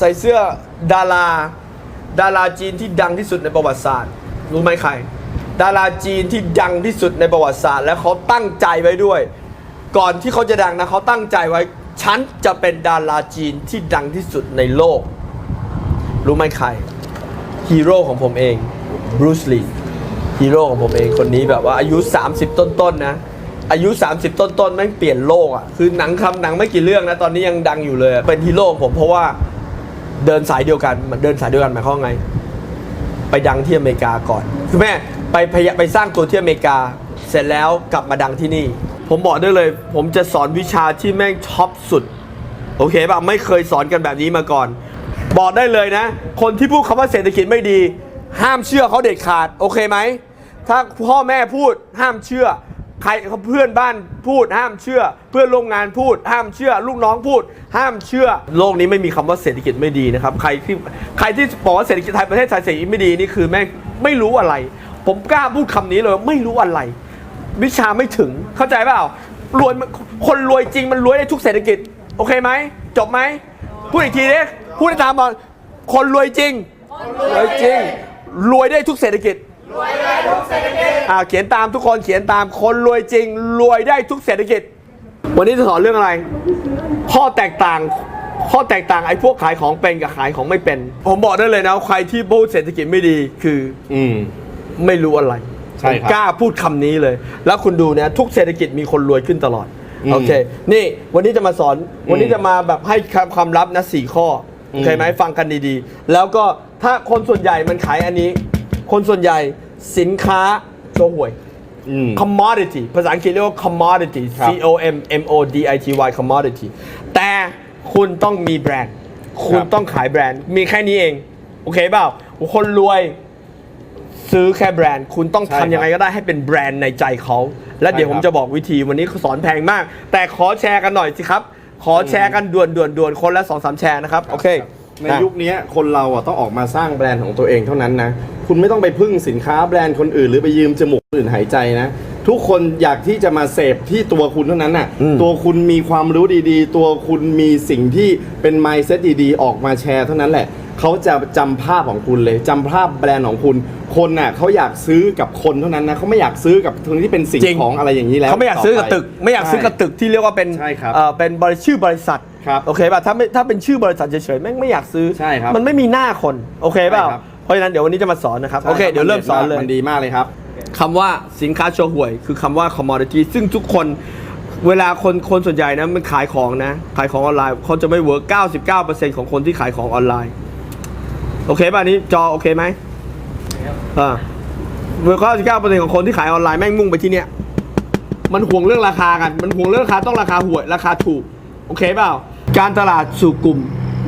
ใส่เสื้อดารา ดาราจีนที่ดังที่สุดในประวัติศาสตร์ รู้ไหมใคร ดาราจีนที่ดังที่สุดในประวัติศาสตร์ และเขาตั้งใจไว้ด้วย ก่อนที่เขาจะดังนะเขาตั้งใจไว้ ฉันจะเป็นดาราจีนที่ดังที่สุดในโลก รู้ไหมใครฮีโร่ของผมเองบรูซลีฮีโร่ของผมเองคนนี้แบบว่าอายุ 30 ต้นๆนะอายุ 30 ต้นๆแม่งเปลี่ยนโลกอะ่ะคือหนังคำหนังไม่กี่เรื่องนะตอนนี้ยังดังอยู่เลยเป็นฮีโร่ของผมเพราะว่า เดินสายเดียวกันเดินสายเดียวกันหมายความว่าไง ไปดังที่อเมริกาก่อนคือแม่ไปพยไปสร้างตัวที่อเมริกา เสร็จแล้วกลับมาดังที่นี่ ผมบอกได้เลย ผมจะสอนวิชาที่แม่งท็อปสุด โอเคป่ะไม่เคยสอนกันแบบนี้มาก่อน บอกได้เลยนะ คนที่พูดคำว่าเศรษฐกิจไม่ดี ห้ามเชื่อเขาเด็ดขาด โอเคไหมถ้าพ่อแม่พูดห้ามเชื่อ ใครเพื่อนบ้านพูดห้ามเชื่อ เพื่อนร่วมงานพูด ห้ามเชื่อ ลูกน้องพูด ห้ามเชื่อ โลกนี้ไม่มีคำว่าเศรษฐกิจไม่ดีนะครับใครที่ใครที่บอกว่าเศรษฐกิจไทยประเทศไทยเศรษฐกิจไม่ดีนี่คือแม่งไม่รู้อะไร ผมกล้าพูดคำนี้เลยว่าไม่รู้อะไร วิชาไม่ถึงเข้าใจเปล่ารวยมันคนรวยจริงมันรวยได้ทุกเศรษฐกิจ โอเคไหมจบไหมพูดอีกทีดิพูดให้ตามบอลคนรวยจริงรวยจริงรวยได้ทุกเศรษฐกิจ รวยได้ทุกเศรษฐกิจอ่าเขียนตามทุกคนเขียนตามคนรวยจริง รวยได้ทุกเศรษฐกิจ วันนี้จะสอนเรื่องอะไร ข้อแตกต่าง ข้อแตกต่างไอ้พวกขายของเป็นกับขายของไม่เป็น ผมบอกได้เลยนะใครที่พูดเศรษฐกิจไม่ดีคืออืม ไม่รู้อะไรใช่ครับผมกล้าพูดคำนี้เลย แล้วคุณดูนะทุกเศรษฐกิจมีคนรวยขึ้นตลอดอืมโอเค นี่วันนี้จะมาสอน วันนี้จะมาแบบให้คำความลับนะสี่ข้ออืโอมเคไหมฟังกันดีๆ แล้วก็ถ้าคนส่วนใหญ่มันขายอันนี้ คนส่วนใหญ่สินค้าโชห่วย อืม commodity ภาษาอังกฤษเรียกว่า commodity ครับ C O M M O D I T Y commodity แต่คุณต้องมีแบรนด์ คุณต้องขายแบรนด์ มีแค่นี้เอง โอเคเปล่า คนรวยซื้อแค่แบรนด์ คุณต้องใช่ครับทำยังไงก็ได้ให้เป็นแบรนด์ในใจเขา และเดี๋ยวใช่ผคมรับจะบอกวิธีวันนี้สอนแพงมาก แต่ขอแชร์กันหน่อยสิครับ ขอแชร์กันด่วนด่วนด่วนคนละสองสามแชร์นะครับ โอเค ในอะยุคนี้คนเราอะต้องออกมาสร้างแบรนด์ของตัวเองเท่านั้นนะ คุณไม่ต้องไปพึ่งสินค้าแบรนด์คนอื่น หรือไปยืมจมูกคนอื่นหายใจนะ ทุกคนอยากที่จะมาเสพที่ตัวคุณเท่านั้นน่ะอืมตัวคุณมีความรู้ดีๆ ตัวคุณมีสิ่งที่เป็น mindset ดีๆ ออกมาแชร์เท่านั้นแหละ เขาจะจำภาพของคุณเลยจำภาพแบรนด์ของคุณ คนน่ะเขาอยากซื้อกับคนเท่านั้นนะเขาไม่อยากซื้อกับคนที่เป็นสิ่งจริง ของอะไรอย่างนี้แล้วเขาไม่อยากซื้อกับตึก ไม่อยากซื้อกับใช่ตึกที่เรียกว่าเป็นใช่ครับเอ่อเป็นบริชื่อบริษัทครับโอเคป่ะถ้าไม่ถ้าเป็นชื่อบริษัทเฉยๆแม่งไม่อยากซื้อใช่ครับมันไม่มีหน้าคนโอเคเปล่าใช่ครับ เพราะฉะนั้นเดี๋ยววันนี้จะมาสอนนะครับใช่โอเครับเดี๋ยวเริ่มสอนเลย มันดีมากเลยครับ คำว่าสินค้าโชห่วย คือคำว่า commodity ซึ่งทุกคนเวลาคนคนส่วนใหญ่นะมันขายของนะ ขายของออนไลน์เขาจะไม่เวิร์ก99%ของคนที่ขายของออนไลน์ โอเคป่ะนี้จอโอเคไหมอ่าเวิร์ก99%ของคนที่ขายออนไลน์แม่งมุ่งไปที่เนี้ยมันห่วงเรื่องราคากัน มันห่วงเรื่องราคาต้องราคาห่วยราคาถูก โอเคเปล่า การตลาดสู่กลุ่ม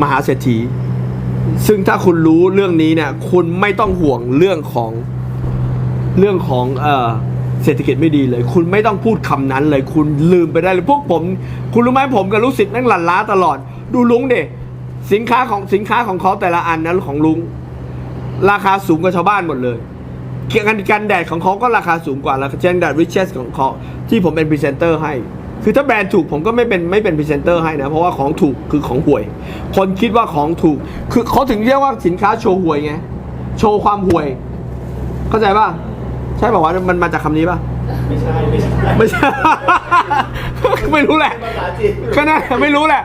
มหาเศรษฐี ซึ่งถ้าคุณรู้เรื่องนี้เนี่ย คุณไม่ต้องห่วงเรื่องของเรื่องของเอ่อเศรษฐกิจไม่ดีเลย คุณไม่ต้องพูดคำนั้นเลย คุณลืมไปได้เลยพวกผม คุณรู้ไหมผมกับลูกศิษย์แม่งหลั่นล้าตลอด ดูลุงเด็ สินค้าของสินค้าของเขาแต่ละอันนั้นของลุง ราคาสูงกว่าชาวบ้านหมดเลยเกี่ยวกันกันแดดของเขาก็ราคาสูงกว่าแล้วเช่นแดดริชเชสของเขาที่ผมเป็นพรีเซนเตอร์ให้ คือถ้าแบรนด์ถูกผมก็ไม่เป็นไม่เป็นพรีเซนเตอร์ให้นะ เพราะว่าของถูกคือของห่วย คนคิดว่าของถูก คือเขาถึงเรียกว่าสินค้าโชว์ห่วยไง โชว์ความห่วย เข้าใจป่ะ ใช่ป่าวะมันมาจากคำนี้ป่ะ ไม่ใช่ ไม่ใช่ไม่ ไม่รู้แหละก็น่าไม่รู้แหละ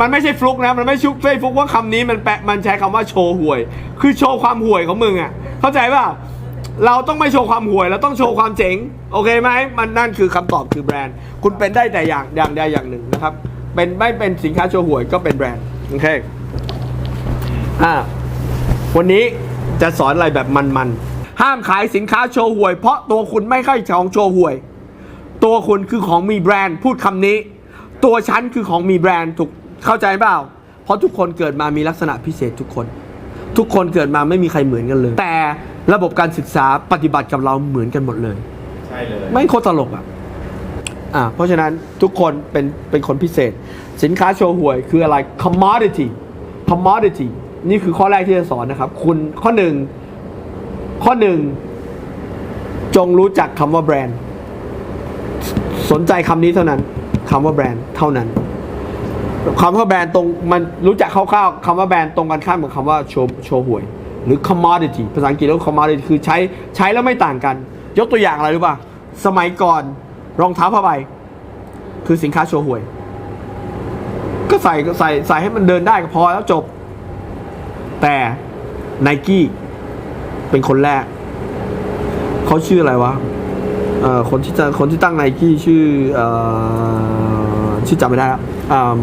มันไม่ใช่ฟลุกนะ มันไม่ชุบไม่ฟลุกว่าคำนี้มันแปะมันใช้คำว่าโชว์ห่วย คือโชว์ความห่วยของมึงอะ เข้าใจป่ะ เราต้องไม่โชว์ความห่วย เราต้องโชว์ความเจ๋ง โอเคไหม มันนั่นคือคำตอบคือแบรนด์ คุณเป็นได้แต่อย่างอย่างใดอย่างหนึ่งนะครับ เป็นไม่เป็นสินค้าโชว์ห่วยก็เป็นแบรนด์ โอเค อ่า วันนี้จะสอนอะไรแบบมันๆ ห้ามขายสินค้าโชว์ห่วย เพราะตัวคุณไม่ค่อยของโชว์ห่วย ตัวคุณคือของมีแบรนด์พูดคำนี้ ตัวฉันคือของมีแบรนด์ถูกเข้าใจเปล่า เพราะทุกคนเกิดมามีลักษณะพิเศษทุกคน ทุกคนเกิดมาไม่มีใครเหมือนกันเลย แต่ระบบการศึกษาปฏิบัติกับเราเหมือนกันหมดเลย ใช่เลย ไม่งโคตรตลกอะอ่าเพราะฉะนั้นทุกคนเป็นเป็นคนพิเศษ สินค้าโชว์หวยคืออะไร commodity commodity นี่คือข้อแรกที่จะสอนนะครับ คุณข้อหนึ่งข้อหนึ่งจงรู้จักคำว่าแบรนด์ สนใจคำนี้เท่านั้นคำว่าแบรนด์เท่านั้นคำว่าแบรนด์ตรงมันรู้จักคร่าวๆคำว่าแบรนด์ตรงกันข้ามกับคำว่าโชว์โชว์หวย หรือ commodity ภาษาอังกฤษเรียกว่า commodity คือใช้ใช้แล้วไม่ต่างกัน ยกตัวอย่างอะไรรู้ป่ะ สมัยก่อนรองเท้าผ้าใบ คือสินค้าโชว์หวย ก็ใส่ใส่ใส่ให้มันเดินได้ก็พอแล้วจบ แต่ไนกี้เป็นคนแรก เขาชื่ออะไรวะ คนที่จะคนที่ตั้งไนกี้ชื่อเออชื่อจำไม่ได้แล้วอ่า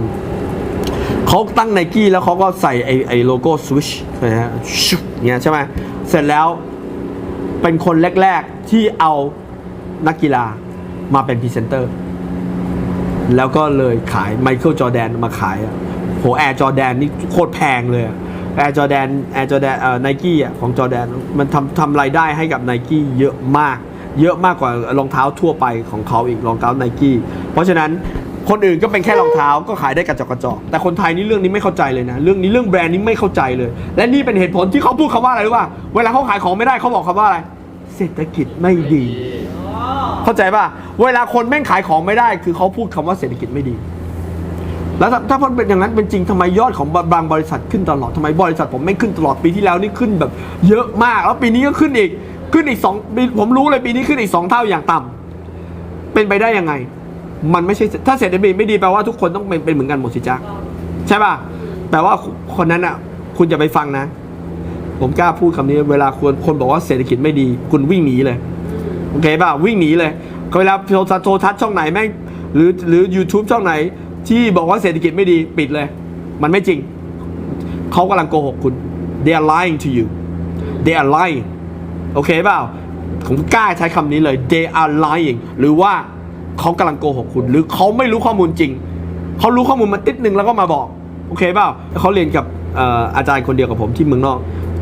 เขาตั้งไนกี้แล้วเขาก็ใส่ไอไอโลโก้สวิชนะฮะเงี้ยใช่ไหมเสร็จแล้วเป็นคนแรก ๆ ที่เอานักกีฬามาเป็นพรีเซนเตอร์ แล้วก็เลยขายไมเคิลจอแดนมาขายโหแอร์จอแดนนี่โคตรแพงเลยแอร์จอแดนแอร์จอแดนเอ่อไนกี้อะของจอแดนมันทำทำรายได้ให้กับไนกี้เยอะมาก เยอะมากกว่ารองเท้าทั่วไปของเขาอีกรองเท้าไนกี้เพราะฉะนั้นคนอื่นก็เป็นแค่รองเท้าก็ขายได้กระจอกกระจอกแต่คนไทยนี่เรื่องนี้ไม่เข้าใจเลยนะ เรื่องนี้เรื่องแบรนด์นี้ไม่เข้าใจเลย และนี่เป็นเหตุผลที่เขาพูดคำว่าอะไรรู้ป่ะเวลาเขาขายของไม่ได้เขาบอกคำว่าอะไร เศรษฐกิจไม่ดี เข้าใจป่ะเวลาคนแม่งขายของไม่ได้ คือเขาพูดคำว่าเศรษฐกิจไม่ดี แล้วถ้ามันเป็นอย่างนั้นเป็นจริงทำไมยอดของบางบริษัทขึ้นตลอดทำไมบริษัทผมไม่ขึ้นตลอดปีที่แล้วนี่ขึ้นแบบ เยอะมาก แล้วปีนี้ก็ขึ้นอีก ขึ้นอีกสองผมรู้เลยปีนี้ขึ้นอีกสองเท่าอย่างต่ำเป็นไปได้ยังไง มันไม่ใช่ถ้าเศรษฐกิจไม่ดีแปลว่าทุกคนต้องเป็นเป็นเหมือนกันหมดสิจ๊ะใช่ป่ะแปลว่าคนนั้นอะ คุณอย่าไปฟังนะ ผมกล้าพูดคำนี้ เวลาคนคนบอกว่าเศรษฐกิจไม่ดี คุณวิ่งหนีเลยโอเคป่ะวิ่งหนีเลยเวลาโทรทัศน์โทรทัศน์ช่องไหนแม่งหรือหรือ YouTube ช่องไหน ที่บอกว่าเศรษฐกิจไม่ดีปิดเลย มันไม่จริง เขากำลังโกหกคุณ they are lying to you they are lying โอเคเปล่าผมกล้าใช้คำนี้เลย they are lying หรือว่าเขากำลังโกหกคุณ หรือเขาไม่รู้ข้อมูลจริง เขารู้ข้อมูลมาติดหนึ่งแล้วก็มาบอก โอเคเปล่าเขาเรียนกับอาจารย์คนเดียวกับผมที่เมืองนอก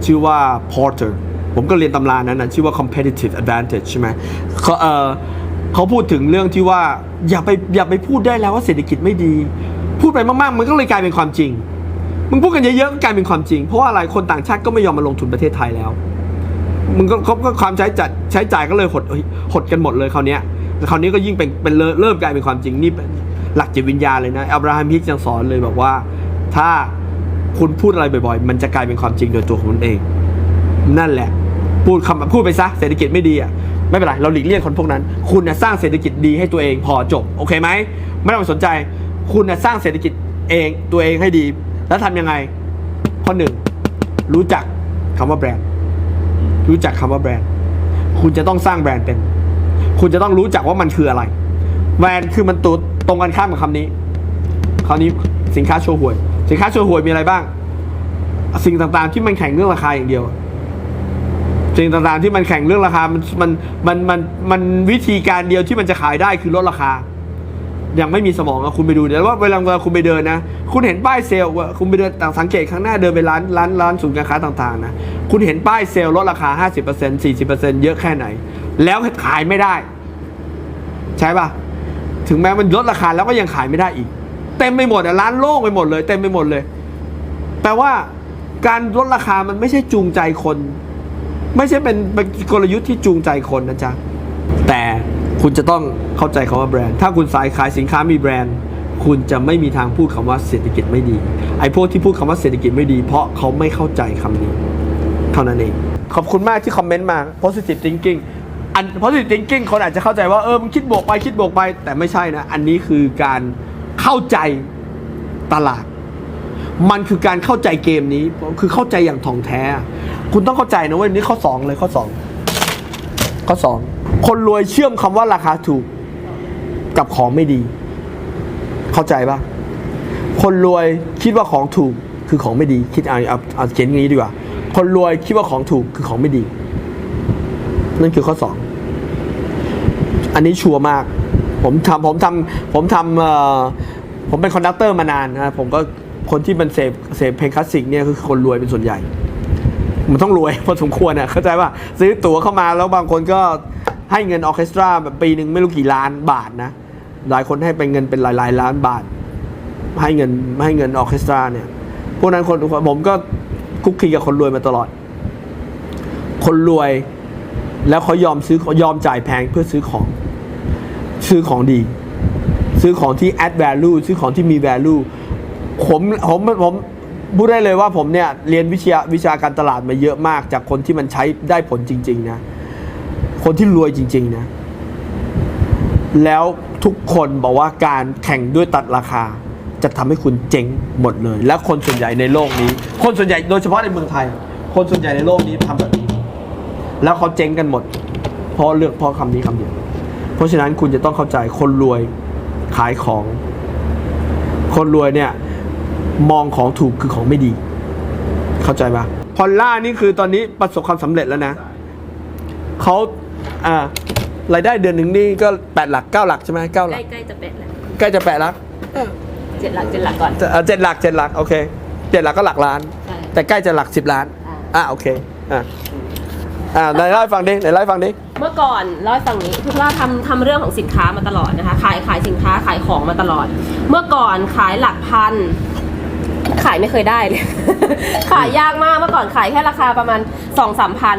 ชื่อว่า Porter ผมก็เรียนตำรานั้นนะชื่อว่า competitive advantage ใช่ไหมเขาเเขาพูดถึงเรื่องที่ว่าอย่าไปอย่าไปพูดได้แล้วว่าเศรษฐกิจไม่ดี พูดไปมากๆ มันก็เลยกลายเป็นความจริง มึงพูดกันเยอะๆก็กลายเป็นความจริง เพราะว่าอะไรคนต่างชาติก็ไม่ยอมมาลงทุนประเทศไทยแล้ว มึงก็ก็ก็ความใช้จ่ายใช้จ่ายก็เลยหดหดกันหมดเลยคราวนี้ยคราวนี้ก็ยิ่งเป็นเป็นเริ่มกลายเป็นความจริงนี่เป็นหลักจิตวิญญาณเลยนะอับราฮัมฮิกยังสอนเลยบอกว่า ถ้าคุณพูดอะไรบ่อยๆ มันจะกลายเป็นความจริงโดยตัวของมันเอง นั่นแหละ พูดคำพูดไปซะเศรษฐกิจไม่ดีอะไม่เป็นไรเราหลีกเลี่ยงคนพวกนั้น คุณนะสร้างเศรษฐกิจดีให้ตัวเองพอจบโอเคไหมไม่ต้องสนใจ คุณนะสร้างเศรษฐกิจเองตัวเองให้ดี แล้วทำยังไงข้อหนึ่งรู้จักคำว่าแบรนด์ รู้จักคำว่าแบรนด์ คุณจะต้องสร้างแบรนด์เป็น คุณจะต้องรู้จักว่ามันคืออะไร แบรนด์คือมันตัวตรงกันข้ามกับคำนี้คราวนี้สินค้าโชว์หวย สินค้าโชว์หวยมีอะไรบ้าง สิ่งต่างๆที่มันแข่งเรื่องราคาอย่างเดียว สิ่งต่างๆที่มันแข่งเรื่องราคา มันมันมันมันมันวิธีการเดียวที่มันจะขายได้คือลดราคา ยังไม่มีสมองอะคุณไปดูเดี๋ยวว่าเวลาเวลาคุณไปเดินนะ คุณเห็นป้ายเซลล์ว่าคุณไปเดินต่างสังเกตข้างหน้าเดินไปร้านร้านร้านศูนย์การค้าต่างๆนะคุณเห็นป้ายเซลล์ลดราคา 50% 40%เยอะแค่ไหน แล้วขายไม่ได้ ใช่ป่ะถึงแม้มันลดราคาแล้วก็ยังขายไม่ได้อีก เต็มไปหมดอะร้านโล่งไปหมดเลย เต็มไปหมดเลย แปลว่าการลดราคามันไม่ใช่จูงใจคน ไม่ใช่เป็นเป็นกลยุทธ์ที่จูงใจคนนะจ๊ะแต่ คุณจะต้องเข้าใจคำว่าแบรนด์ ถ้าคุณสายขายสินค้ามีแบรนด์ คุณจะไม่มีทางพูดคำว่าเศรษฐกิจไม่ดี ไอ้พวกที่พูดคำว่าเศรษฐกิจไม่ดี เพราะเขาไม่เข้าใจคำนี้ เท่านั้นเอง ขอบคุณมากที่คอมเมนต์มา positive thinking อัน positive thinking คนอาจจะเข้าใจว่าเออมันคิดบวกไปคิดบวกไป แต่ไม่ใช่นะ อันนี้คือการเข้าใจตลาด มันคือการเข้าใจเกมนี้ คือเข้าใจอย่างถ่องแท้ คุณต้องเข้าใจนะเว้ยนี่ข้อสองเลยข้อสองข้อสอง คนรวยเชื่อมคำว่าราคาถูก กับของไม่ดี เข้าใจปะคนรวยคิดว่าของถูกคือของไม่ดี คิดเอาเอาเอาเขียนอย่างนี้ดีกว่า คนรวยคิดว่าของถูกคือของไม่ดี นั่นคือข้อสองอันนี้ชัวร์มาก ผมทำผมทำผมทำผมเป็นคอนดักเตอร์มานานนะผมก็คนที่มันเสพเสพเพลงคลาสสิกเนี่ยคือคนรวยเป็นส่วนใหญ่ มันต้องรวยพอสมควรอะเข้าใจป่ะซื้อตั๋วเข้ามาแล้วบางคนก็ ให้เงินออเคสตราแบบปีหนึ่งไม่รู้กี่ล้านบาทนะ หลายคนให้เป็นเงินเป็นหลายๆล้านบาท ให้เงินให้เงินออเคสตราเนี่ย พวกนั้นคนผมก็คุกคีกับคนรวยมาตลอด คนรวยแล้วเขายอมซื้อยอมจ่ายแพงเพื่อซื้อของ ซื้อของดี ซื้อของที่ add value ซื้อของที่มี value ผมผมผมพูดได้เลยว่าผมเนี่ยเรียนวิชาวิชาการตลาดมาเยอะมากจากคนที่มันใช้ได้ผลจริง ๆ นะ คนที่รวยจริง ๆ นะ แล้วทุกคนบอกว่าการแข่งด้วยตัดราคา จะทำให้คุณเจ๊งหมดเลย และคนส่วนใหญ่ในโลกนี้ คนส่วนใหญ่โดยเฉพาะในเมืองไทย คนส่วนใหญ่ในโลกนี้ทำแบบนี้ แล้วเขาเจ๊งกันหมด เพราะเลือกเพราะคำนี้คำเดียว เพราะฉะนั้นคุณจะต้องเข้าใจคนรวยขายของ คนรวยเนี่ยมองของถูกคือของไม่ดี เข้าใจปะพอลล่านี่คือตอนนี้ประสบความสำเร็จแล้วนะเขา อ่ารายได้เดือนหนึ่งนี่ก็แปดหลักเก้าหลักใช่ไหมเก้าหใกลัล้กใกล้จะเป็ดแล้วใกล้จะแปดหลักเจ็ดหลักเจ็ดหลักก่อน เอ่อเจ็ดหลักเจ็ดหลักโอเคเจ็ดหลักก็หลักล้าน ใช่ แต่ใกล้จะหลักสิบล้านอ่าอะโอเคอะอ่าไหนเล่าให้ฟังดิไหนเล่าให้ฟังดิ เมื่อก่อนเล่าให้ฟังนี้คือว่าทำทำเรื่องของสินค้ามาตลอดนะคะ ขายขายสินค้าขายของมาตลอด เมื่อก่อนขายหลักพัน ขายไม่เคยได้เลย ขายยากมากเมื่อก่อนขายแค่ราคาประมาณ2องสามพัน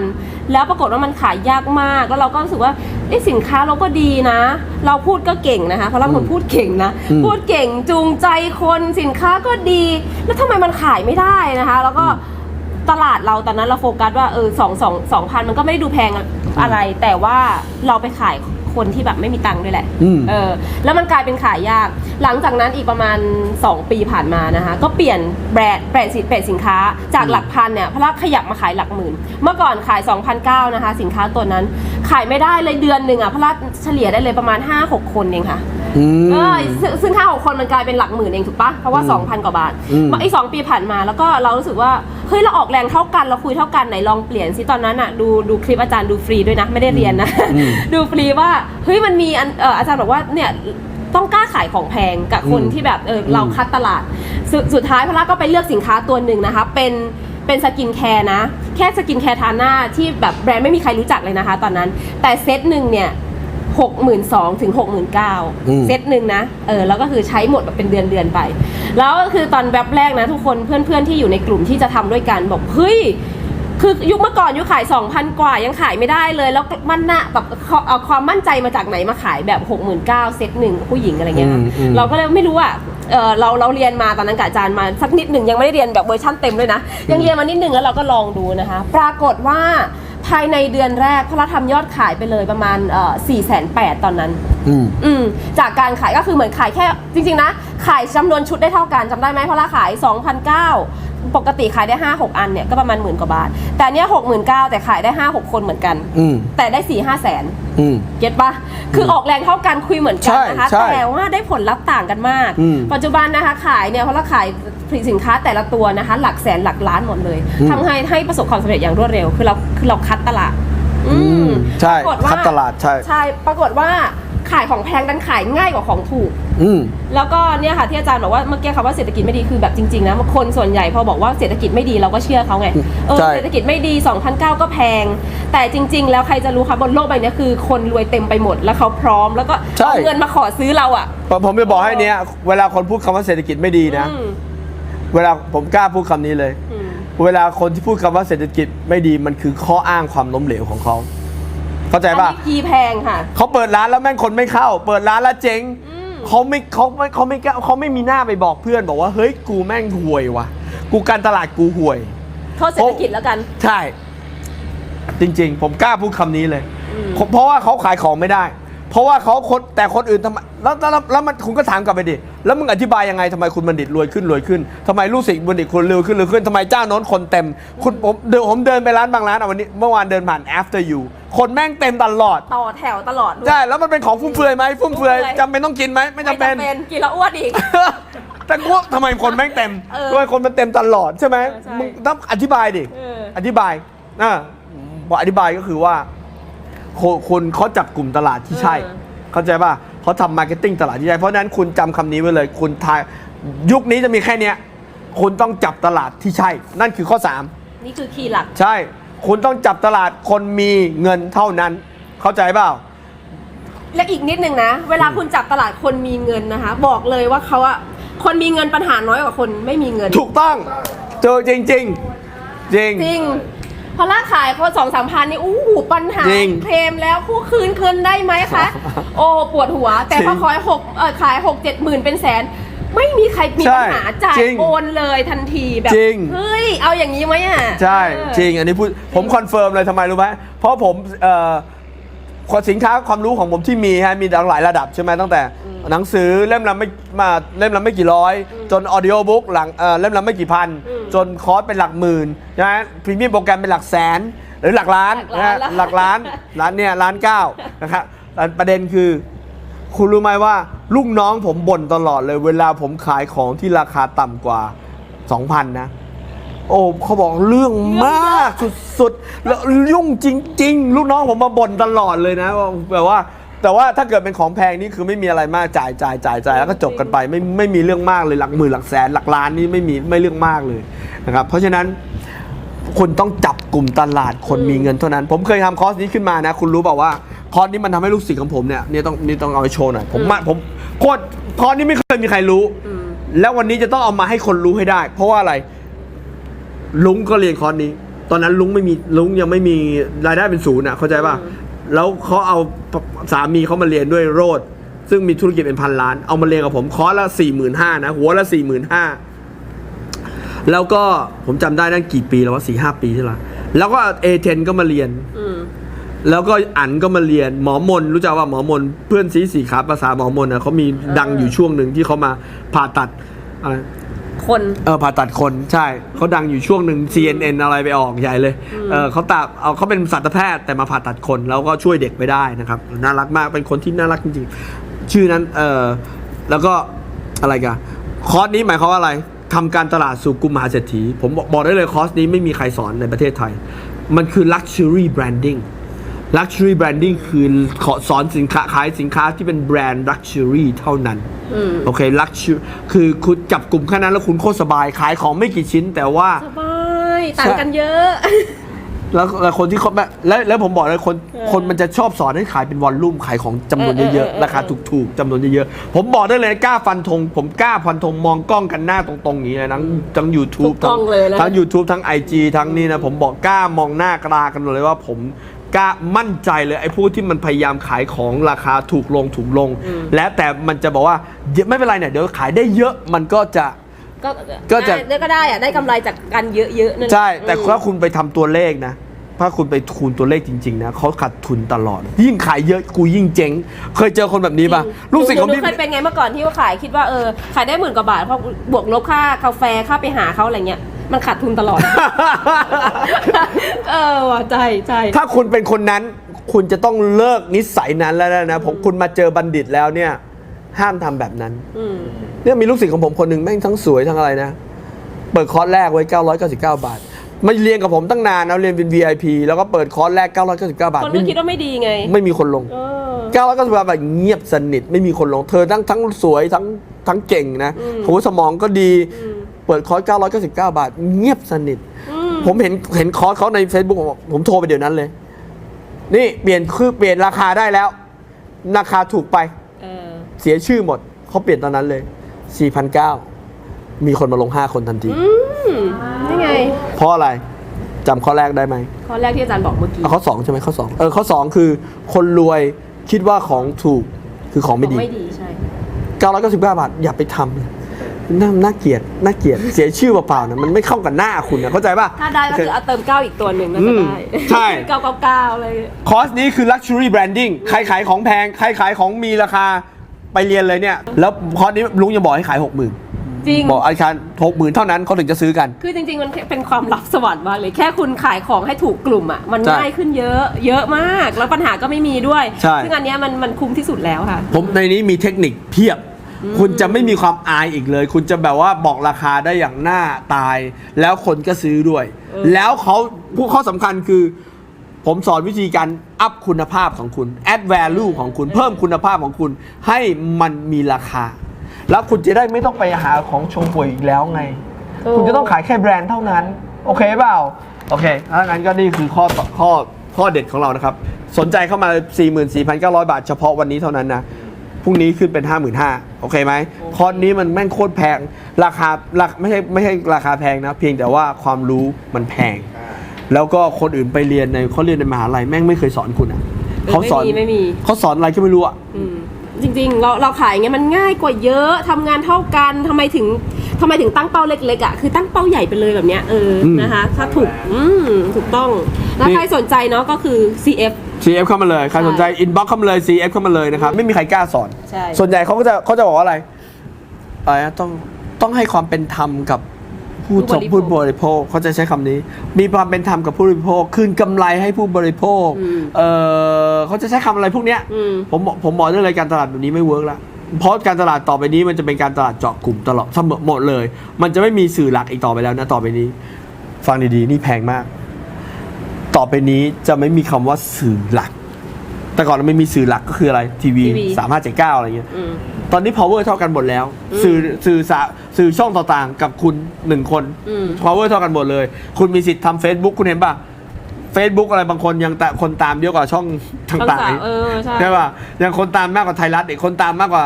แล้วปรากฏว่ามันขายยากมาก แล้วเราก็รู้สึกว่าเอะสินค้าเราก็ดีนะ เราพูดก็เก่งนะคะ เพราะเราคนพูดเก่งนะอืมพูดเก่งจูงใจคนสินค้าก็ดี แล้วทำไมมันขายไม่ได้นะคะ แล้วก็ตลาดเราตอนนั้นเราโฟกัสว่าเออสองสองสองพันมันก็ไม่ได้ดูแพงอะไร แต่ว่าเราไปขาย คนที่แบบไม่มีตังค์ด้วยแหละอืม เออแล้วมันกลายเป็นขายยาก หลังจากนั้นอีกประมาณ 2 ปีผ่านมานะคะ ก็เปลี่ยนแบรนด์แบรนด์สินเปลี่ยนสินค้าจากหลักพันเนี่ยพระขยับมาขายหลักหมื่น เมื่อก่อนขาย2,009นะคะ สินค้าตัวนั้น ขายไม่ได้เลยเดือนหนึ่งอะพระเฉลี่ยได้เลยประมาณ 5-6 คนเองค่ะ อืม เออซึ่งซึ่งห้าหกคนมันกลายเป็นหลักหมื่นเองถูกปะเพราะว่าอืม2,000 กว่าบาทอืม ไอ้สองปีผ่านมาแล้วก็เรารู้สึกว่า เฮ้ย เราออกแรงเท่ากัน เราคุยเท่ากันไหนลองเปลี่ยนสิตอนนั้นอะดูดูคลิปอาจารย์ดูฟรีด้วยนะ ไม่ได้เรียนนะอืมดูฟรีว่าเฮ้ยมันมีอันเอออาจารย์บอกว่าเนี่ยต้องกล้าขายของแพงกับคนอืมที่แบบเอออืมเราคัดตลาดสดสุดท้ายพละก็ไปเลือกสินค้าตัวหนึ่งนะคะ เป็นเป็นสกินแคร์นะ แค่สกินแคร์ทาหน้าที่แบบแบรนด์ไม่มีใครรู้จักเลยนะคะ ตอนนั้น แต่เซตหนึ่งเนี่ยหกหมื่นสองถึงหกหมื่นเก้าอืมเซตหนึ่งนะเออแล้วก็คือใช้หมดแบบเป็นเดือนเดือนๆไป แล้วก็คือตอนแบบแรกนะทุกคนเพื่อนๆที่อยู่ในกลุ่มที่จะทำด้วยกันบอกเฮ้ย คือยุคเมื่อก่อนยุคขาย 2,000 กว่ายังขายไม่ได้เลย แล้วมันน่ะแบบเอาเอาความมั่นใจมาจากไหนมาขายแบบ 69,000เซตหนึ่งผู้หญิงอะไรเงี้ยอืมอืมเราก็เลยไม่รู้อะเออเราเราเรียนมาตอนนั้นกับอาจารย์มาสักนิดหนึ่งยังไม่ได้เรียนแบบเวอร์ชั่นเต็มด้วยนะ ยังเรียนมานิดหนึ่งแล้วเราก็ลองดูนะคะ ปรากฏว่าภายในเดือนแรกพระทำยอดขายไปเลยประมาณเอ่อ4 8 0 0 0ตอนนั้นอืมอืมจากการขายก็คือเหมือนขายแค่จริง ๆ นะ ขายจำนวนชุดได้เท่ากันจำได้ไหมเพราะเราขาย 2,009 ปกติขายได้ 5 6 อันเนี่ยก็ประมาณหมื่นกว่าบาท แต่อันเนี้ย69,000แต่ขายได้ 5 6 คนเหมือนกัน อืมแต่ได้4 5แสนอืม เก็ตปะคือออกแรงเท่ากันคุยเหมือนกันนะคะ ใช่ใช่แต่ว่าได้ผลลัพธ์ต่างกันมาก อืมปัจจุบันนะคะขายเนี่ยเพราะเราขายผลิตสินค้าแต่ละตัวนะคะ หลักแสนหลักล้านหมดเลยอืม ทำให้ให้ประสบความสำเร็จอย่างรวดเร็ว คือเราคือเราคัดตลาด อืมใช่ปรากฏว่า คัดตลาดใช่ ใช่ ปรากฏว่า ขายของแพงดันขายง่ายกว่าของถูก อืม แล้วก็เนี่ยค่ะที่อาจารย์บอกว่าเมื่อกี้คำว่าเศรษฐกิจไม่ดีคือแบบจริงๆนะคนส่วนใหญ่พอบอกว่าเศรษฐกิจไม่ดีเราก็เชื่อเขาไงเออใช่ เศรษฐกิจไม่ดี2,009ก็แพง แต่จริง ๆ แล้วใครจะรู้คะบนโลกใบนี้คือคนรวยเต็มไปหมดแล้วเขาพร้อมแล้วก็ใช่เอาเงินมาขอซื้อเราอะผมผมจะบอกให้เนี้ยเวลาคนพูดคำว่าเศรษฐกิจไม่ดีนะ อืมเวลาผมกล้าพูดคำนี้เลย อืมเวลาคนที่พูดคำว่าเศรษฐกิจไม่ดีมันคือข้ออ้างความล้มเหลวของเขา เข้าใจอันป่ะนี้กีแพงค่ะ เขาเปิดร้านแล้วแม่งคนไม่เข้า เปิดร้านแล้วเจ๊งอืมเขาไม่เขาไม่เขาไม่กล้าเขาไม่มีหน้าไปบอกเพื่อนบอกว่าเฮ้ยกูแม่งห่วยว่ะ กูการตลาดกูห่วยโทษเศรษฐกิจแล้วกัน ใช่ จริง ๆ ผมกล้าพูดคำนี้เลยอืมเพราะว่าเขาขายของไม่ได้ เพราะว่าเขาคนแต่คนอื่นทำไมแล้วแล้วแล้วแล้วมันคุณก็ถามกลับไปดิแล้วมึงอธิบายยังไงทำไมคุณบัณฑิตรวยขึ้นรวยขึ้นทำไมลูกศิษย์บัณฑิตคุณรวยขึ้นรวยขึ้นทำไมเจ้าโน้นคนเต็ม คุณผมเดินผมเดินไปร้านบางร้านอะวันนี้เมื่อวานเดินผ่าน after you คนแม่งเต็มตลอดต่อแถวตลอดด้วย ใช่แล้วมันเป็นของฟุ่มเฟือยไหมฟุ่มเฟือยฟุ่มเฟือย จำเป็นต้องกินไหมไม่จำเป็นกินแล้วอ้วนอีก แต่กูว่าทำไมคนแม่งเต็มเออทำไมคนมันเต็มตลอดใช่ไหมเออใช่มึงต้องอธิบายดิเอออธิบายอ่าบอกอธิบายก็คือว่า คนคนเขาจับกลุ่มตลาดที่ใช่เข้าใจป่ะเขาทำมาร์เก็ตติ้งตลาดที่ใช่ เพราะฉะนั้นคุณจำคำนี้ไว้เลย คุณทายยุคนี้จะมีแค่เนี้ยคุณต้องจับตลาดที่ใช่ นั่นคือข้อนี่คือคีย์หลัก3ใช่ คุณต้องจับตลาดคนมีเงินเท่านั้น เข้าใจเปล่า และอีกนิดนึงนะ เวลาคุณจับตลาดคนมีเงินนะคะ บอกเลยว่าเขาอะคนมีเงินปัญหาน้อยกว่าคนไม่มีเงิน ถูกต้อง เจอจริงจริงๆจริง จริง พอล่าขายคนสองสามพันนี่อู้หูปัญหาจริงเคลมแล้วคู่คืนคืนได้ไหมคะ โอ้ปวดหัว แต่พอจริงขายหกเออขายหกเจ็ดหมื่นเป็นแสน ไม่มีใครมีใช่ปัญหาจ่ายจริงโอนเลยทันทีแบบจริงเฮ้ยเอาอย่างนี้ไหมอะใช่เออจริงอันนี้พูดผมคอนเฟิร์มเลยทำไมรู้ไหมเพราะผมเอ่อ สินค้าความรู้ของผมที่มีฮะมีหลายระดับใช่ไหมตั้งแต่หนังสือเล่มละไม่มาเล่มละไม่กี่ร้อย จนออดิโอบุ๊กหลังเอ่อเล่มละไม่กี่พันอืมจนคอร์สเป็นหลักหมื่นใช่ไหมพรีเมียมโปรแกรมเป็นหลักแสน หรือหลักล้านหลักล้านนะฮะหลักล้านล้านเนี่ยล้านเก้านะครับแต่ประเด็นคือ คุณรู้ไหมว่าลูกน้องผมบ่นตลอดเลย เวลาผมขายของที่ราคาต่ำกว่า 2,000นะ โอ้เขาบอกเรื่องมากสุดๆ แล้วยุ่งจริง ๆ ลูกน้องผมมาบ่นตลอดเลยนะว่าแบบว่า แต่ว่าถ้าเกิดเป็นของแพงนี่คือไม่มีอะไรมากจ่ายจ่ายจ่ายจ่ายแล้วก็จบกันไปไม่ไม่มีเรื่องมากเลยหลักหมื่นหลักแสนหลักล้านนี่ไม่มีไม่เรื่องมากเลยนะครับเพราะฉะนั้นคุณต้องจับกลุ่มตลาดคนมีเงินเท่านั้น ผมเคยทำคอร์สนี้ขึ้นมานะ คุณรู้เปล่าว่าคอร์สนี้มันทำให้ลูกศิษย์ของผมเนี่ยเนี่ยต้องนี่ต้องเอาไปโชว์หน่อยผมมาผมโคตรคอร์สนี้ไม่เคยมีใครรู้ แล้ววันนี้จะต้องเอามาให้คนรู้ให้ได้ เพราะว่าอะไร ลุงก็เรียนคอร์สนี้ ตอนนั้นลุงไม่มีลุงยังไม่มีรายได้เป็นศูนย์อะเข้าใจป่ะแล้วเขาเอาสามีเขามาเรียนด้วยโรด ซึ่งมีธุรกิจเป็นพันล้าน เอามาเรียนกับผมคอร์สละสี่หมื่นห้านะ หัวละสี่หมื่นห้าแล้วก็ผมจำได้นั่นกี่ปีแล้วว่าสี่ห้าปีใช่ไหมแล้วก็เอเทนก็มาเรียนอืมแล้วก็อันก็มาเรียนหมอมนรู้จักว่าหมอมนเพื่อนซีสีขาภาษาหมอมนนะเขามีดังอยู่ช่วงหนึ่งที่เขามาผ่าตัดอะไร คน เออผ่าตัดคนใช่เขาดังอยู่ช่วงหนึ่ง CNN อะไรไปออกใหญ่เลยเออเขาตัดเอาเขาเป็นสัตวแพทย์แต่มาผ่าตัดคนแล้วก็ช่วยเด็กไปได้นะครับน่ารักมากเป็นคนที่น่ารักจริงๆ ชื่อนั้นเออแล้วก็อะไรกันคอร์สนี้หมายความว่าอะไรทำการตลาดสู่กลุ่มมหาเศรษฐี ผมบอกบอกได้เลยคอร์สนี้ไม่มีใครสอนในประเทศไทย มันคือ luxury branding luxury branding คือขอสอนสินค้าขายสินค้าที่เป็นแบรนด์ luxury เท่านั้นอืม โอเค luxury คือคุณจับกลุ่มแค่นั้นแล้วคุณโคตรสบายขายของไม่กี่ชิ้น แต่ว่าสบายต่างกันเยอะ แล้วแล้วคนที่เขาแบบแล้วแล้วผมบอกเลยคนเออคนมันจะชอบสอนให้ขายเป็นวอลลุ่มขายของจำนวนเออเออเยอะเออๆราคาถูกๆจำนวนเยอะๆผมบอกได้เลยกล้าฟันธงผมกล้าฟันธงมองกล้องกันหน้าตรงๆอย่างนี้เลยทั้งทั้ง YouTube ถูกต้องเลยนะทั้ง YouTube ทั้ง IG ทั้งนี้นะผมบอกกล้ามองหน้ากลากันเลยว่าผม กล้ามั่นใจเลยไอ้ผู้ที่มันพยายามขายของราคาถูกลงถูกลง แล้วแต่มันจะบอกว่าเดี๋ยวไม่เป็นไรเนี่ยเดี๋ยวขายได้เยอะมันก็จะ ก็ก็จะ ได้ก็ได้อะได้กำไรจากการเยอะๆนั่นใช่ แต่อืม ถ้าคุณไปทำตัวเลขนะ ถ้าคุณไปคูณตัวเลขจริง ๆ นะเขาขาดทุนตลอด ยิ่งขายเยอะกูยิ่งเจ๊ง เคยเจอคนแบบนี้ป่ะลูกศิษย์ของหนูพี่เคยเป็นไงเมื่อก่อนที่ว่าขายคิดว่าเออขายได้หมื่นกว่าบาทเพราะบวกลบค่ากาแฟค่าไปหาเขาอะไรเงี้ย มันขาดทุนตลอด เออว่ะใช่ใช่ถ้าคุณเป็นคนนั้น คุณจะต้องเลิกนิสัยนั้นแล้วนะผมคุณมาเจอบัณฑิตแล้วเนี่ย ห้ามทำแบบนั้นอืมเนี่ยมีลูกศิษย์ของผมคนหนึ่งแม่งทั้งสวยทั้งอะไรนะ เปิดคอร์สแรกไว้ 999 บาทมาเรียนกับผมตั้งนานนะเรียนเป็น VIP แล้วก็เปิดคอร์สแรก 999 บาทคนไม่ก็คิดว่าไม่ดีไง ไม่มีคนลง เออ 999 บาทเงียบสนิทไม่มีคนลงเธอทั้งทั้งสวยทั้งทั้งเก่งนะอืมโหสมองก็ดี อืม เปิดคอร์ส999 บาท เงียบสนิทอืมผมเห็นเห็นคอร์สเขาใน Facebook ผมบอกผมโทรไปเดี๋ยวนั้นเลย นี่เปลี่ยนคือเปลี่ยนราคาได้แล้ว ราคาถูกไป เออ เสียชื่อหมดเขาเปลี่ยนตอนนั้นเลย 4,900 มีคนมาลง 5 คนทันที อืมนี่ไง เพราะอะไรจำข้อแรกได้ไหมข้อแรกที่อาจารย์บอกเมื่อกี้เอาข้อ 2 ใช่ไหมข้อ 2 เออ ข้อ 2 คือคนรวยคิดว่าของถูกคือของไม่ดีไม่ดีใช่ 999 บาท อย่าไปทำ น่าน่าเกลียดน่าเกลียดเสียชื่อเปล่าๆนะมันไม่เข้ากับหน้าคุณนะเข้าใจป่ะ ถ้าได้ก็คือเอาเติมเก้าอีกตัวหนึ่งน่าจะได้อืมใช่ เก้าเก้าเก้าเลย คอร์สนี้คือ luxury branding ใครขายของแพง ใครขายของมีราคาไปเรียนเลยเนี่ย แล้วคอร์สนี้ลุงยังบอกให้ขาย 60,000 จริง บอกอาจารย์60,000เท่านั้นเขาถึงจะซื้อกัน คือจริง ๆ มันเป็นความลับสวรรค์มากเลยแค่คุณขายของให้ถูกกลุ่มอะมันใช่ง่ายขึ้นเยอะ เยอะมาก แล้วปัญหาก็ไม่มีด้วย ใช่ ซึ่งอันเนี้ยมันมันคุ้มที่สุดแล้วค่ะ ผมในนี้มีเทคนิคเพียบ คุณจะไม่มีความอายอีกเลย คุณจะแบบว่าบอกราคาได้อย่างหน้าตาย แล้วคนก็ซื้อด้วยเออแล้วเขาพวกข้อสำคัญคือ ผมสอนวิธีการอัพคุณภาพของคุณ add value ของคุณเพิ่มคุณภาพของคุณ ให้มันมีราคา แล้วคุณจะได้ไม่ต้องไปหาของชงป่วยอีกแล้วไง คุณจะต้องขายแค่แบรนด์เท่านั้น โอเคเปล่า โอเคถ้างั้นก็นี่คือข้อต่อข้อข้อเด็ดของเรานะครับ สนใจเข้ามา 44,900 บาทเฉพาะวันนี้เท่านั้นนะพ รุ่งนี้ขึ้นเป็น 55,000โอเคไหมคอร์สนี้มันแม่งโคตรแพง ราคาราไม่ใช่ไม่ใช่ราคาแพงนะ เพียงแต่ว่าความรู้มันแพง แล้วก็คนอื่นไปเรียนในเขาเรียนในมหาลัยแม่งไม่เคยสอนคุณอะเขาสอนไม่มีไม่มีเขาสอนอะไรก็ไม่รู้อะอืมจริงๆ เราเราขายอย่างเงี้ยมันง่ายกว่าเยอะทำงานเท่ากันทำไมถึง ทำไมถึงตั้งเป้าเล็กๆอะคือตั้งเป้าใหญ่ไปเลยแบบเนี้ยเอออม นะคะ ถ้าถูกอืมถูกต้องแล้วนี่ใครสนใจเนาะก็คือ CF CF เข้ามาเลย ใครสนใจ inbox เข้ามาเลย CF เข้ามาเลยนะครับ ไม่มีใครกล้าสอน ใช่ ส่วนใหญ่เขาก็จะเขาจะบอกว่าอะไรอะไรนะต้องต้องให้ความเป็นธรรมกับผู้ผู้บริโภคผู้บริโภคเขาจะใช้คำนี้ มีความเป็นธรรมกับผู้บริโภค คืนกำไรให้ผู้บริโภค อืม เออเขาจะใช้คำอะไรพวกเนี้ย อืม ผมบอกผมบอกได้เลยการตลาดแบบนี้ไม่เวิร์กละ เพราะการตลาดต่อไปนี้มันจะเป็นการตลาดเจาะกลุ่มตลอดเสมอหมดเลย มันจะไม่มีสื่อหลักอีกต่อไปแล้วนะต่อไปนี้ ฟังดีๆ นี่แพงมาก ต่อไปนี้จะไม่มีคำว่าสื่อหลัก แต่ก่อนมันไม่มีสื่อหลักก็คืออะไรทีวีทีวีสามห้าเจ็ดเก้าอะไรเงี้ย อืม ตอนนี้ power เท่ากันหมดแล้ว อืมสื่อสื่อสาสื่อช่องต่างๆ กับคุณหนึ่งคน อืม power เท่ากันหมดเลย คุณมีสิทธิ์ทำ Facebook คุณเห็นป่ะ Facebook อะไรบางคนยังแต่คนตามเยอะกว่าช่องช่องต่างสามๆอีกเออใช่ใช่ป่ะยังคนตามมากกว่าไทยรัฐอีกคนตามมากกว่า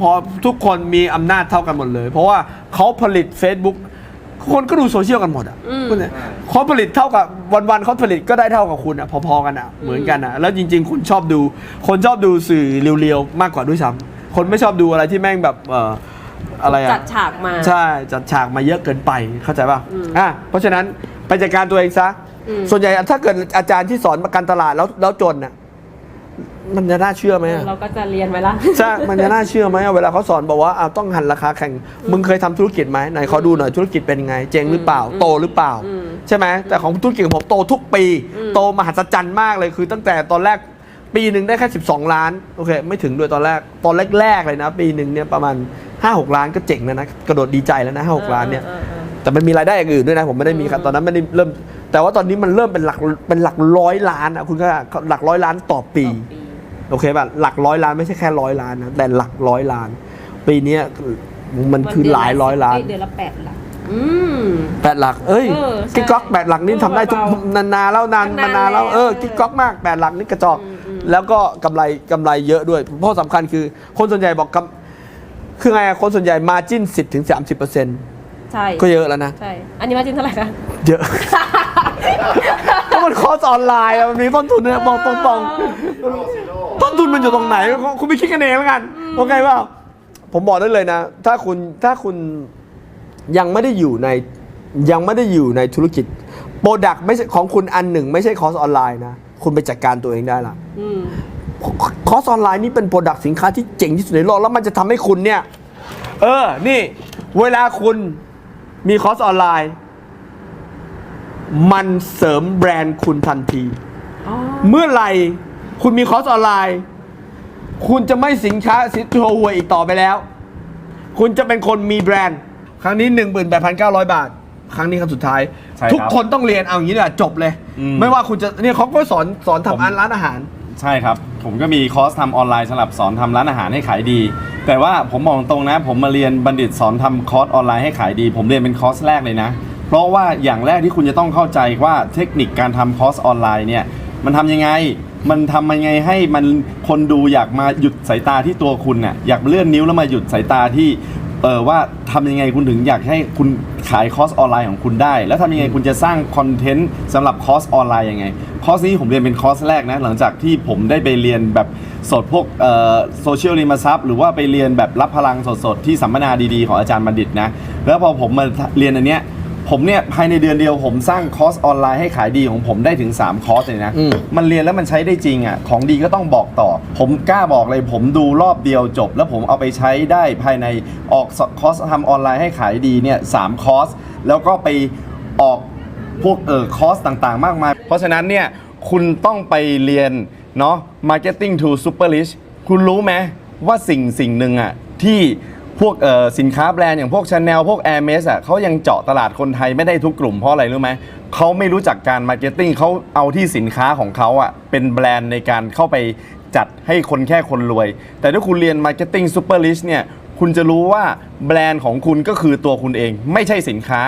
พอทุกคนมีอำนาจเท่ากันหมดเลย เพราะว่าเขาผลิต Facebook คนก็ดูโซเชียลกันหมดอะอืมคุณเนี่ยเขาผลิตเท่ากับวันๆเขาผลิตก็ได้เท่ากับคุณอะพอๆกันอะเหมือนกันอะแล้วจริง ๆคุณชอบดู คนชอบดูสื่อเรียวๆมากกว่าด้วยซ้ำคนไม่ชอบดูอะไรที่แม่งแบบเอ่ออะไรอะจัดฉากมาใช่จัดฉากมาเยอะเกินไปเข้าใจป่ะอืมอะเพราะฉะนั้นไปจัดการตัวเองซะอืม ส่วนใหญ่ถ้าเกิดอาจารย์ที่สอนประกันตลาดแล้วแล้วจนน่ะมันจะน่าเชื่อไหมอะเราก็จะเรียนไว้ละใช่มันจะน่าเชื่อไหมอะเวลาเขาสอนบอกว่าอ้าวต้องหันราคาแข่ง มึงเคยทำธุรกิจไหมไหนขอดูหน่อยธุรกิจเป็นยังไง เจ๊งหรือเปล่าอืมโตหรือเปล่าอืมใช่ไหมแต่ของธุรกิจของผมโตทุกปีอืมโตมหัศจรรย์มากเลยคือตั้งแต่ตอนแรกปีหนึ่งได้แค่ 12 ล้านโอเค ไม่ถึงด้วยตอนแรกตอนแรกๆเลยนะ ปีหนึ่งเนี่ยประมาณ 5-6 ล้านก็เจ๋งแล้วนะกระโดดดีใจแล้วนะ5-6ล้านเนี่ยออออออแต่มันมีรายได้อย่างอื่นด้วยนะผมไม่ได้มีครับอืมตอนนั้นไม่ได้เริ่ม แต่ว่าตอนนี้มันเริ่มเป็นหลักเป็นหลักร้อยล้านอะคุณก็หลักร้อยล้านต่อปีต่อปี โอเคป่ะหลักร้อยล้านไม่ใช่แค่ร้อยล้านนะแต่หลักร้อยล้าน ปีเนี้ยมันคือหลายร้อยล้านเดือนละแปดหลักอืมแปดหลัก เอ้ยเออใช่กิ๊กก๊อกแปดหลักนี่ทำได้ทุกเบานานๆแล้วนานนานมานานแล้วแล้วเออเออกิ๊กก๊อกมากแปดหลักนี่กระจอกอืมอืมแล้วก็กำไรกำไรเยอะด้วย เพราะสำคัญคือ คนส่วนใหญ่บอกกำคือไงอะคนส่วนใหญ่มาจิ้นสิบถึงสามสิบเปอร์เซ็นต์ใช่ก็เยอะแล้วนะใช่อันนี้มาจินเท่าไหร่คะเยอะ เพราะมันคอร์สออนไลน์อะมันมีต้นทุนเนี่ยบอกตรงๆต้นทุนมันอยู่ตรงไหน คุณไปคิดกันเองแล้วกันโอเคเปล่าผมบอกได้เลยนะ ถ้าคุณถ้าคุณยังไม่ได้อยู่ในยังไม่ได้อยู่ในธุรกิจโปรดักต์ไม่ใช่ของคุณอันหนึ่ง ไม่ใช่คอร์สออนไลน์นะ คุณไปจัดการตัวเองได้ละอืมคอร์สออนไลน์นี่เป็นโปรดักต์สินค้าที่เจ๋งที่สุดในโลกแล้วมันจะทำให้คุณเนี่ย เออ นี่ เวลาคุณมีคอร์สออนไลน์ มันเสริมแบรนด์คุณทันทีอ๋อเมื่อไหร่คุณมีคอร์สออนไลน์ คุณจะไม่สินค้าสินค้าหวยอีกต่อไปแล้ว คุณจะเป็นคนมีแบรนด์ ครั้งนี้ 18,900 บาท ครั้งนี้ครั้งสุดท้าย ใช่ครับทุกคนต้องเรียนเอาอย่างนี้เลยจบเลย อืม ไม่ว่าคุณจะเนี่ยเขาก็สอนสอนผมทำอันร้านอาหาร ใช่ครับ ผมก็มีคอร์สทำออนไลน์สำหรับสอนทำร้านอาหารให้ขายดี แต่ว่าผมมองตรงนะ ผมมาเรียนบัณฑิตสอนทำคอร์สออนไลน์ให้ขายดี ผมเรียนเป็นคอร์สแรกเลยนะ เพราะว่าอย่างแรกที่คุณจะต้องเข้าใจว่าเทคนิคการทำคอร์สออนไลน์เนี่ยมันทำยังไง มันทำยังไงให้มันคนดูอยากมาหยุดสายตาที่ตัวคุณน่ะอยากเลื่อนนิ้วแล้วมาหยุดสายตาที่เออว่าทำยังไงคุณถึงอยากให้คุณขายคอร์สออนไลน์ของคุณได้ แล้วทำยังไงคุณจะสร้างคอนเทนต์สำหรับคอร์สออนไลน์ยังไงคอร์สนี้ผมเรียนเป็นคอร์สแรกนะหลังจากที่ผมได้ไปเรียนแบบสดพวกโซเชียลริมทรัพย์หรือว่าไปเรียนแบบรับพลังสดๆที่สัมมนาดีๆ ของอาจารย์บัณฑิตนะแล้วพอผมมาเรียนอันเนี้ย ผมเนี่ยภายในเดือนเดียวผมสร้างคอร์สออนไลน์ให้ขายดีของผมได้ถึง 3 คอร์สเลยนะ อืม มันเรียนแล้วมันใช้ได้จริงอะของดีก็ต้องบอกต่อ ผมกล้าบอกเลย ผมดูรอบเดียวจบ แล้วผมเอาไปใช้ได้ภายในออกคอร์สทำออนไลน์ให้ขายดีเนี่ยสามคอร์ส แล้วก็ไปออกพวกเออคอร์สต่างๆ มากมาย เพราะฉะนั้นเนี่ยคุณต้องไปเรียนเนาะ Marketing to Super Rich คุณรู้ไหมว่าสิ่งสิ่งหนึ่งอะที่ พวกสินค้าแบรนด์อย่างพวก Chanel พวก Hermes อะเขายังเจาะตลาดคนไทยไม่ได้ทุกกลุ่มเพราะอะไรรู้ไหมเขาไม่รู้จักการมาร์เก็ตติ้งเขาเอาที่สินค้าของเขาอะเป็นแบรนด์ในการเข้าไปจัดให้คนแค่คนรวย แต่ถ้าคุณเรียน Marketing Super Rich เนี่ยคุณจะรู้ว่าแบรนด์ของคุณก็คือตัวคุณเอง ไม่ใช่สินค้า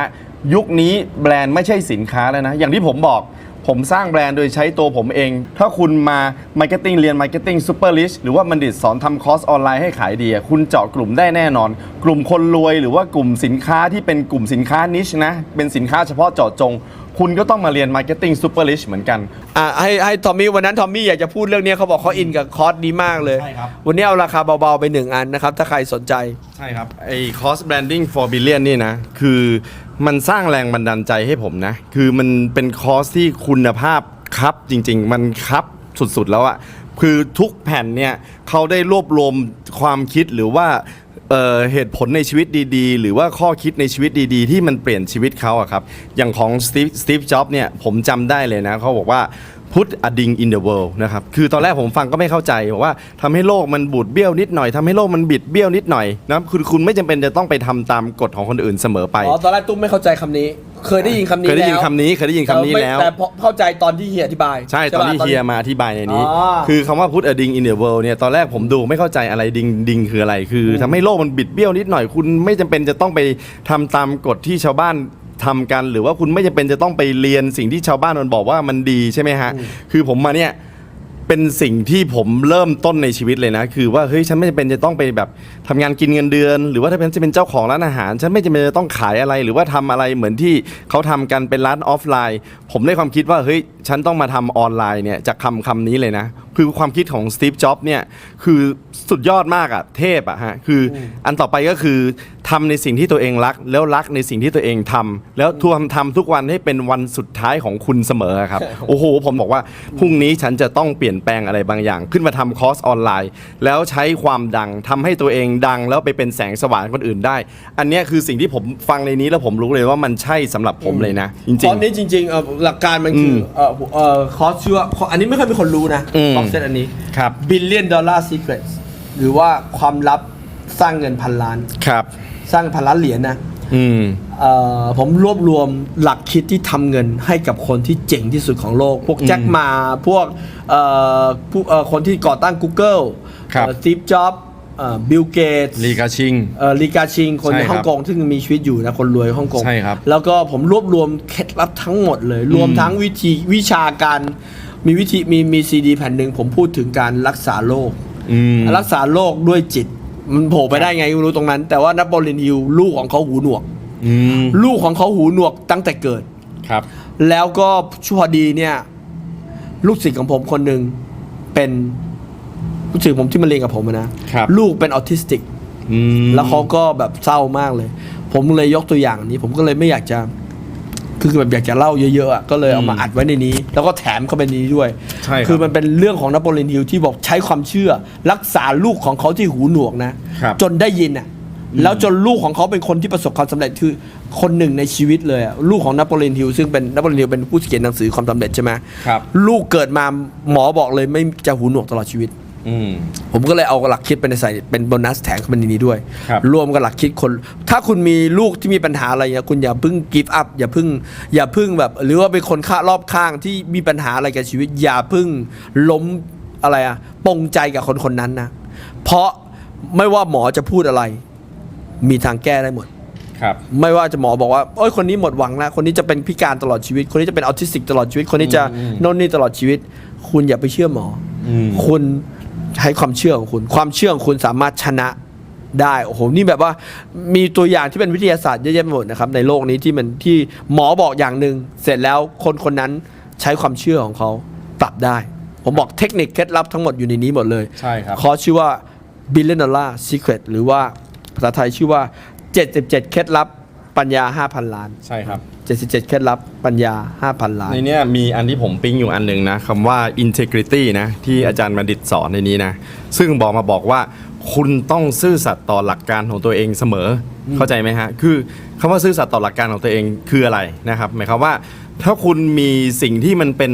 ยุคนี้แบรนด์ไม่ใช่สินค้าแล้วนะ อย่างที่ผมบอก ผมสร้างแบรนด์โดยใช้ตัวผมเอง ถ้าคุณมา Marketing เรียน Marketing Super Rich หรือว่าบัณฑิตสอนทำคอร์สออนไลน์ให้ขายดีอะคุณเจาะกลุ่มได้แน่นอน กลุ่มคนรวยหรือว่ากลุ่มสินค้าที่เป็นกลุ่มสินค้านิชนะ เป็นสินค้าเฉพาะเจาะจง คุณก็ต้องมาเรียน Marketing Super Rich เหมือนกัน อะให้ให้ทอมมี่วันนั้นทอมมี่อยากจะพูดเรื่องเนี้ยเขาบอกเขาอินกับคอร์สดีมากเลย ใช่ครับ วันนี้เอาราคาเบาๆไปหนึ่งอันนะครับ ถ้าใครสนใจ ใช่ครับ ไอ้ cost branding for billion นี่นะ คือ มันสร้างแรงบันดาลใจให้ผมนะ คือมันเป็นคอร์สที่คุณภาพครับจริง ๆ มันครับสุดๆแล้วอะคือทุกแผ่นเนี่ยเขาได้รวบรวมความคิดหรือว่าเเหตุผลในชีวิตดีๆ หรือว่าข้อคิดในชีวิตดีๆ ที่มันเปลี่ยนชีวิตเขาอะครับ อย่างของสตีฟจ็อบเนี่ยผมจำได้เลยนะเขาบอกว่า put a ding in the world นะครับคือตอนแรกผมฟังก็ไม่เข้าใจบอกว่าทำให้โลกมันบูดเบี้ยวนิดหน่อยทำให้โลกมันบิดเบี้ยวนิดหน่อยนะคือคุณไม่จำเป็นจะต้องไปทำตามกฎของคนอื่นเสมอไปอ๋อตอนแรกตุ้มไม่เข้าใจคำนี้เคยได้ยินคำนี้เคยได้ยินแล้วคำนี้เคยได้ยินคำนี้แต่ไม่แล้วแต่พอเข้าใจตอนที่เฮียอธิบาย ใช่ตอนปะที่เฮียมาอธิบายในนี้อ๋อคือคำว่า put a ding in the world เนี่ยตอนแรกผมดูไม่เข้าใจอะไรดิงดิงคืออะไร คือทำให้โลกมันบิดเบี้ยวนิดหน่อย คุณไม่จำเป็นจะต้องไปทำตามกฎที่ชาวบ้าน ทำกัน หรือว่าคุณไม่จำเป็นจะต้องไปเรียนสิ่งที่ชาวบ้านมันบอกว่ามันดีใช่ไหมฮะ คือผมมาเนี่ย เป็นสิ่งที่ผมเริ่มต้นในชีวิตเลยนะ คือว่าเฮ้ยฉันไม่จำเป็นจะต้องไปแบบทำงานกินเงินเดือน หรือว่าถ้าเป็นจะเป็นเจ้าของร้านอาหาร ฉันไม่จำเป็นจะต้องขายอะไร หรือว่าทำอะไรเหมือนที่เขาทำกันเป็นร้านออฟไลน์ ผมได้ความคิดว่าเฮ้ยฉันต้องมาทำออนไลน์เนี่ยจากคำคำนี้เลยนะ คือความคิดของสตีฟจ็อบเนี่ยคือสุดยอดมากอะเทพอะฮะคือออันต่อไปก็คือทำในสิ่งที่ตัวเองรัก แล้วรักในสิ่งที่ตัวเองทำแล้วทำทำทุกวันให้เป็นวันสุดท้ายของคุณเสมอครับ โอ้โห ผมบอกว่าพรุ่งนี้ฉันจะต้องเปลี่ยนแปลงอะไรบางอย่าง ขึ้นมาทำคอร์สออนไลน์ แล้วใช้ความดังทำให้ตัวเองดัง แล้วไปเป็นแสงสว่างให้คนอื่นได้ อันเนี้ยคือสิ่งที่ผมฟังในนี้แล้วผมรู้เลยว่ามันใช่สำหรับผมเลยนะจคริองร์สนี้จริงๆเอ่อหลักการมันคืออมเอ่อเอ่อคอร์สชื่อว่าอันนี้ไม่ค่อยมีคนรู้นะอืมคอร์สเซตอันนี้ๆครับ billion dollar secrets หรือว่าความลับสร้างเงินพันล้าน ครับ สร้างพันล้านเหรียญนะอืมเอ่อผมรวบรวมหลักคิดที่ทำเงินให้กับคนที่เจ๋งที่สุดของโลก พวกแจ็คหมาพวกเอ่อผู้เอ่อคนที่ก่อตั้ง Google ครับสตีฟจ็อบบิลเกต ลีกาชิงลีกาชิง คนใช่ในครับฮ่องกงซึ่งมีชีวิตอยู่นะ คนรวยฮ่องกงใช่ครับแล้วก็ผมรวบรวมเคล็ดลับทั้งหมดเลย รวมทั้งวิธีวิชาการ มีวิธีมีมีซีดีแผ่นหนึ่งผมพูดถึงการรักษาโรคอืมรักษาโรคด้วยจิต มันโผล่ไปได้ไงไม่รู้ตรงนั้น แต่ว่านโปเลียนฮิลลูกของเขาหูหนวก อืมลูกของเขาหูหนวกตั้งแต่เกิด ครับ แล้วก็พอดีเนี่ย ลูกศิษย์ของผมคนหนึ่งเป็นลูกศิษย์ผมที่มาเรียนกับผมอะนะครับ ลูกเป็นออทิสติก อืมแล้วเขาก็แบบเศร้ามากเลย ผมเลยยกตัวอย่างนี้ ผมก็เลยไม่อยากจะ คือแบบอยากจะเล่าเยอะๆอะก็เลยเอามาอัดไว้ในนี้ แล้วก็แถมเข้าไปในนี้ด้วยใช่ครับคือมันเป็นเรื่องของนโปเลียนฮิลที่บอกใช้ความเชื่อ รักษาลูกของเขาที่หูหนวกนะ ครับ จนได้ยินอะแล้วจนลูกของเขาเป็นคนที่ประสบความสำเร็จคือคนหนึ่งในชีวิตเลยอะลูกของนโปเลียนฮิลซึ่งเป็นนโปเลียนฮิลเป็นผู้เขียนหนังสือความสำเร็จใช่ไหมครับ ลูกเกิดมาหมอบอกเลยไม่จะหูหนวกตลอดชีวิต อืม ผมก็เลยเอาหลักคิดไปในใส่เป็นโบนัสแถมเข้าไปในนี้ด้วยครับรวมกับหลักคิดคน ถ้าคุณมีลูกที่มีปัญหาอะไรเนี่ยคุณอย่าเพิ่งกิฟต์อัพอย่าเพิ่ง อย่าเพิ่งแบบ หรือว่าเป็นคนข้ารอบข้างที่มีปัญหาอะไรกับชีวิต อย่าเพิ่งล้มอะไรอะปรงใจกับคนคนนั้นนะ เพราะไม่ว่าหมอจะพูดอะไร มีทางแก้ได้หมด ครับ ไม่ว่าจะหมอบอกว่าโอ้ยคนนี้หมดหวังแล้ว คนนี้จะเป็นพิการตลอดชีวิต คนนี้จะเป็นออทิสติกตลอดชีวิต คนนี้จะโน่นนี่ตลอดชีวิต คุณอย่าไปเชื่อหมออมคุณ ใช้ความเชื่อของคุณ ความเชื่อของคุณสามารถชนะได้โอ้โหนี่แบบว่ามีตัวอย่างที่เป็นวิทยาศาสตร์เยอะแยะไปหมดนะครับในโลกนี้ที่มันที่หมอบอกอย่างหนึ่งเสร็จแล้วคนคนนั้นใช้ความเชื่อของเขาปรับได้ ผมบอกเทคนิคเคล็ดลับทั้งหมดอยู่ในนี้หมดเลยใช่ครับคอร์สชื่อว่า Billion Dollar Secret หรือว่าภาษาไทยชื่อว่า 77 เคล็ดลับ ปัญญา 5,000 ล้าน ใช่ครับ 77 เคล็ดลับปัญญา 5,000 ล้าน ในเนี้ยมีอันที่ผมปิ๊งอยู่อันหนึ่งนะคำว่า integrity นะที่อาจารย์มาดิตสอนในนี้นะ ซึ่งบอกมาบอกว่าคุณต้องซื่อสัตย์ต่อหลักการของตัวเองเสมออเข้าใจไหมฮะคือคำว่าซื่อสัตย์ต่อหลักการของตัวเองคืออะไรนะครับหมายความว่า ถ้าคุณมีสิ่งที่มันเป็น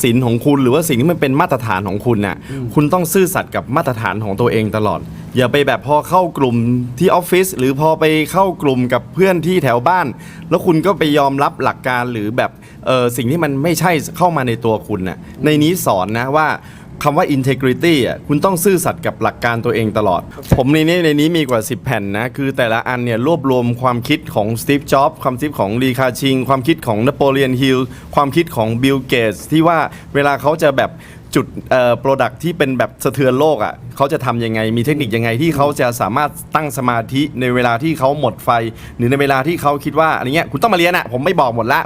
ศีลของคุณ หรือว่าสิ่งที่มันเป็นมาตรฐานของคุณน่ะคุณต้องซื่อสัตย์กับมาตรฐานของตัวเองตลอด อย่าไปแบบพอเข้ากลุ่มที่ออฟฟิศหรือพอไปเข้ากลุ่มกับเพื่อนที่แถวบ้าน แล้วคุณก็ไปยอมรับหลักการหรือแบบเออสิ่งที่มันไม่ใช่เข้ามาในตัวคุณน่ะในนี้สอนนะว่า คำว่า integrity อะคุณต้องซื่อสัตย์กับหลักการตัวเองตลอด ผมในนี้ในนี้มีกว่า 10 แผ่นนะ คือแต่ละอันเนี่ยรวบรวมความคิดของ Steve Jobs ความคิดของลีคาชิง ความคิดของนโปเลียนฮิลความคิดของบิลเกตที่ว่าเวลาเขาจะแบบจุดเอ่อโปรดักที่เป็นแบบสะเทือนโลกอะเขาจะทำยังไงมีเทคนิคยังไงที่เขาจะสามารถตั้งสมาธิในเวลาที่เขาหมดไฟ หรือในเวลาที่เขาคิดว่าอะไรเงี้ยคุณต้องมาเรียนอะผมไม่บอกหมดละ